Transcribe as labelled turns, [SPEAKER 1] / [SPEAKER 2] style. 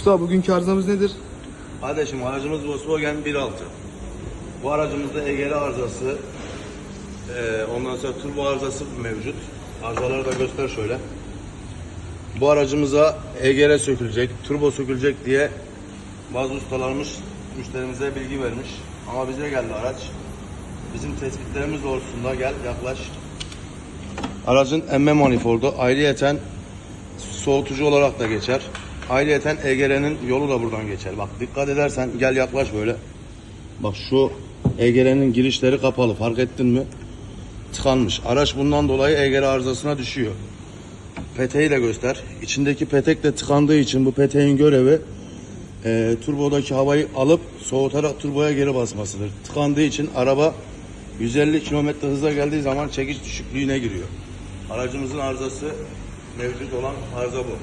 [SPEAKER 1] Usta bugünkü arızamız nedir?
[SPEAKER 2] Kardeşim aracımız Volkswagen 1.6. Bu aracımızda EGR arızası, eee, ondan sonra turbo arızası mevcut. Arızaları da göster şöyle. Bu aracımıza EGR sökülecek, turbo sökülecek diye bazı ustalarımız müşterimize bilgi vermiş. Ama bize geldi araç. Bizim tespitlerimiz doğrultusunda gel yaklaş. Aracın emme manifoldu ayrıyeten soğutucu olarak da geçer. Ayrıyeten EGR'nin yolu da buradan geçer. Bak dikkat edersen gel yaklaş böyle. Bak şu EGR'nin girişleri kapalı fark ettin mi? Tıkanmış. Araç bundan dolayı EGR arızasına düşüyor. Peteği de göster. İçindeki petek de tıkandığı için bu peteğin görevi e, turbodaki havayı alıp soğutarak turboya geri basmasıdır. Tıkandığı için araba 150 km hıza geldiği zaman çekiş düşüklüğüne giriyor. Aracımızın arızası mevcut olan arıza bu.